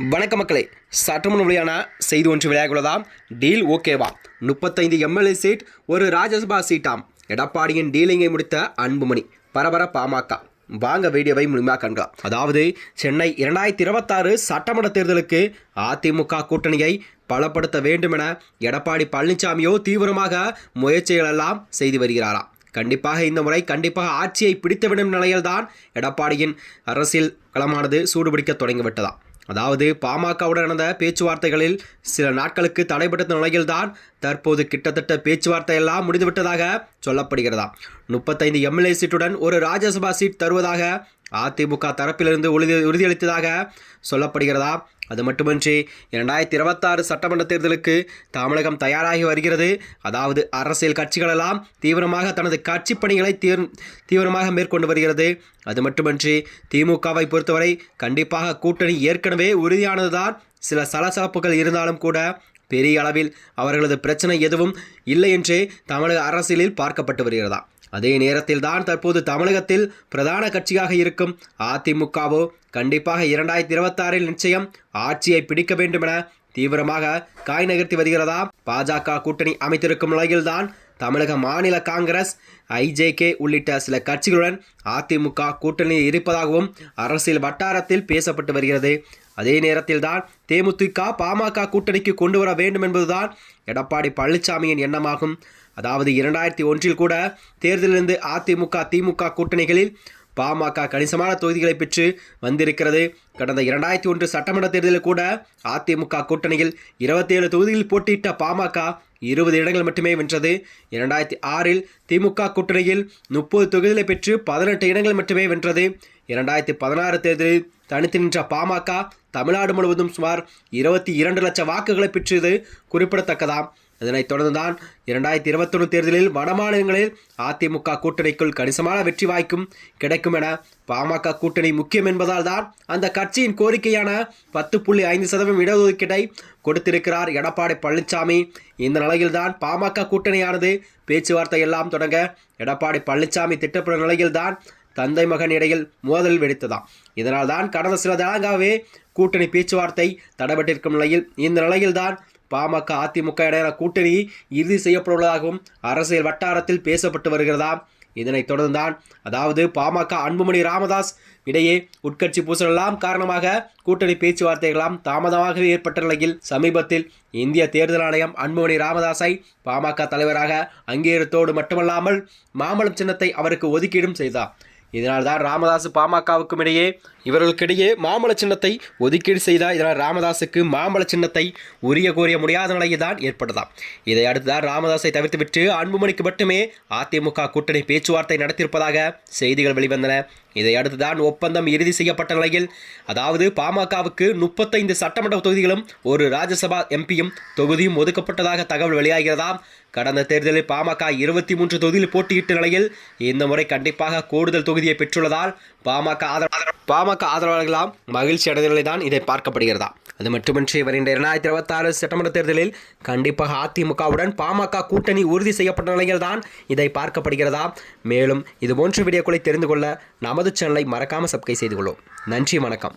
வணக்க மக்களே. சற்றுமுன் வெளியான செய்தி ஒன்று விளையாடுவதாம் டீல் ஓகேவா. முப்பத்தைந்து எம்எல்ஏ சீட் ஒரு ராஜ்யசபா சீட்டாம். எடப்பாடியின் டீலிங்கை முடித்த அன்புமணி பரபர பாமக. வாங்க வீடியோவை முழுமையாக காண்கலாம். அதாவது சென்னை இரண்டாயிரத்தி இருபத்தாறு சட்டமன்ற தேர்தலுக்கு அதிமுக கூட்டணியை பலப்படுத்த வேண்டுமென எடப்பாடி பழனிசாமியோ தீவிரமாக முயற்சிகளெல்லாம் செய்து வருகிறாராம் கண்டிப்பாக இந்த முறை கண்டிப்பாக ஆட்சியை பிடித்துவிடும் நிலையில்தான் எடப்பாடியின் அரசியல் களமானது சூடுபிடிக்க தொடங்கிவிட்டதாம் அதாவது பாமகவுடன் நடந்த பேச்சுவார்த்தைகளில் சில நாட்களுக்கு தடைபட்ட நிலையில்தான் தற்போது கிட்டத்தட்ட பேச்சுவார்த்தை எல்லாம் முடிந்துவிட்டதாக சொல்லப்படுகிறதா முப்பத்தைந்து எம்எல்ஏ சீட்டுடன் ஒரு ராஜ்யசபா சீட் தருவதாக அதிமுக தரப்பிலிருந்து உறுதி உறுதியளித்ததாக சொல்லப்படுகிறதா? அது மட்டுமின்றி இரண்டாயிரத்தி இருபத்தாறு சட்டமன்ற தேர்தலுக்கு தமிழகம் தயாராகி வருகிறது. அதாவது அரசியல் கட்சிகளெல்லாம் தீவிரமாக தனது கட்சி பணிகளை தீர் தீவிரமாக மேற்கொண்டு வருகிறது. அது மட்டுமின்றி திமுகவை பொறுத்தவரை கண்டிப்பாக கூட்டணி ஏற்கனவே உறுதியானதுதான். சில சலசலப்புகள் இருந்தாலும் கூட பெரிய அளவில் அவர்களது பிரச்சனை எதுவும் இல்லை என்றே தமிழக அரசியலில் பார்க்கப்பட்டு வருகிறதா? அதே நேரத்தில் தான் தற்போது தமிழகத்தில் பிரதான கட்சியாக இருக்கும் அதிமுகவோ கண்டிப்பாக இரண்டாயிரத்தி இருபத்தாறில் நிச்சயம் ஆட்சியை பிடிக்க வேண்டும் என தீவிரமாக காய் நகர்த்தி வருகிறதா? பாஜக கூட்டணி அமைத்திருக்கும் நிலையில்தான் தமிழக மாநில காங்கிரஸ் ஐஜேகே உள்ளிட்ட சில கட்சிகளுடன் அதிமுக கூட்டணியில் இருப்பதாகவும் அரசியல் வட்டாரத்தில் பேசப்பட்டு வருகிறது. அதே நேரத்தில் தான் தேமுதிக பாமக கூட்டணிக்கு கொண்டு வர வேண்டும் என்பதுதான் எடப்பாடி பழனிசாமியின் எண்ணமாகும். அதாவது இரண்டாயிரத்தி ஒன்றில் கூட தேர்தலிலிருந்து அதிமுக திமுக கூட்டணிகளில் பாமக கணிசமான தொகுதிகளை பெற்று வந்திருக்கிறது. கடந்த இரண்டாயிரத்தி ஒன்று சட்டமன்ற தேர்தலில் கூட அதிமுக கூட்டணியில் இருபத்தேழு தொகுதிகளில் போட்டியிட்ட பாமக இருபது இடங்கள் மட்டுமே வென்றது. இரண்டாயிரத்தி ஆறில் திமுக கூட்டணியில் முப்பது தொகுதிகளை பெற்று பதினெட்டு இடங்கள் மட்டுமே வென்றது. இரண்டாயிரத்தி பதினாறு தேர்தலில் தனித்து நின்ற பாமக தமிழ்நாடு முழுவதும் சுமார் இருபத்தி இரண்டு லட்சம் வாக்குகளை பெற்றது குறிப்பிடத்தக்கதாம். இதனைத் தொடர்ந்துதான் இரண்டாயிரத்தி இருபத்தொன்று தேர்தலில் வடமாநிலங்களில் அதிமுக கூட்டணிக்குள் கணிசமான வெற்றி வாய்க்கும் கிடைக்கும் என பாமக கூட்டணி முக்கியம் என்பதால் தான் அந்த கட்சியின் கோரிக்கையான பத்து புள்ளி ஐந்து சதவீதம் இடஒதுக்கீட்டை கொடுத்திருக்கிறார் எடப்பாடி பழனிசாமி இந்த நிலையில்தான் பாமக கூட்டணியானது பேச்சுவார்த்தை எல்லாம் தொடங்க எடப்பாடி பழனிசாமி திட்டப்படும் நிலையில்தான் தந்தை மகன் இடையில் மோதல் வெடித்ததாம். இதனால் தான் கடந்த சில தினங்களாகவே கூட்டணி பேச்சுவார்த்தை தடைபட்டிருக்கும் நிலையில் இந்த நிலையில்தான் பாமக அதிமுக இடையான கூட்டணி இறுதி செய்யப்பட்டுள்ளதாகவும் அரசியல் வட்டாரத்தில் பேசப்பட்டு வருகிறதா? இதனைத் தொடர்ந்தான் அதாவது பாமக அன்புமணி ராமதாஸ் இடையே உட்கட்சி பூசலெல்லாம் காரணமாக கூட்டணி பேச்சுவார்த்தைகளாம் தாமதமாகவே ஏற்பட்ட நிலையில் சமீபத்தில் இந்திய தேர்தல் ஆணையம் அன்புமணி ராமதாஸை பாமக தலைவராக அங்கீகரித்தோடு மட்டுமல்லாமல் மாமலம் சின்னத்தை அவருக்கு ஒதுக்கீடும் செய்தார் இதனால் தான் ராமதாஸ் பாமகவுக்கும் இடையே இவர்களுக்கிடையே மாம்பழ சின்னத்தை ஒதுக்கீடு செய்தால் இதனால் ராமதாஸுக்கு மாம்பழ சின்னத்தை உரிய கோரிய முடியாத நிலையில் தான் ஏற்பட்டதாம். இதை அடுத்துதான் ராமதாஸை தவிர்த்துவிட்டு அன்புமணிக்கு மட்டுமே அதிமுக கூட்டணி பேச்சுவார்த்தை நடத்தியிருப்பதாக செய்திகள் வெளிவந்தன. இதையடுத்துதான் ஒப்பந்தம் இறுதி செய்யப்பட்ட நிலையில் அதாவது பாமகவுக்கு முப்பத்தைந்து சட்டமன்ற தொகுதிகளும் ஒரு ராஜ்யசபா எம்பியும் தொகுதியும் ஒதுக்கப்பட்டதாக தகவல் வெளியாகிறதாம் கடந்த தேர்தலில் பாமக இருபத்தி மூன்று தொகுதியில் போட்டியிட்ட நிலையில் இந்த முறை கண்டிப்பாக கூடுதல் தொகுதியை பெற்றுள்ளதால் பாமக ஆதரவு பாமக ஆதரவாளர்களாம் மகிழ்ச்சி அடைந்த தான் இதை பார்க்கப்படுகிறதா? அது மட்டுமின்றி வருகின்ற இரண்டாயிரத்தி இருபத்தாறு சட்டமன்ற தேர்தலில் கண்டிப்பாக அதிமுகவுடன் பாமக கூட்டணி உறுதி செய்யப்பட்ட நிலையில் தான் இதை பார்க்கப்படுகிறதா? மேலும் இது போன்ற வீடியோக்களை தெரிந்து கொள்ள நமது நமது சேனலை மறக்காமல் சப்ஸ்கிரைப் செய்து கொள்ளும். நன்றி வணக்கம்.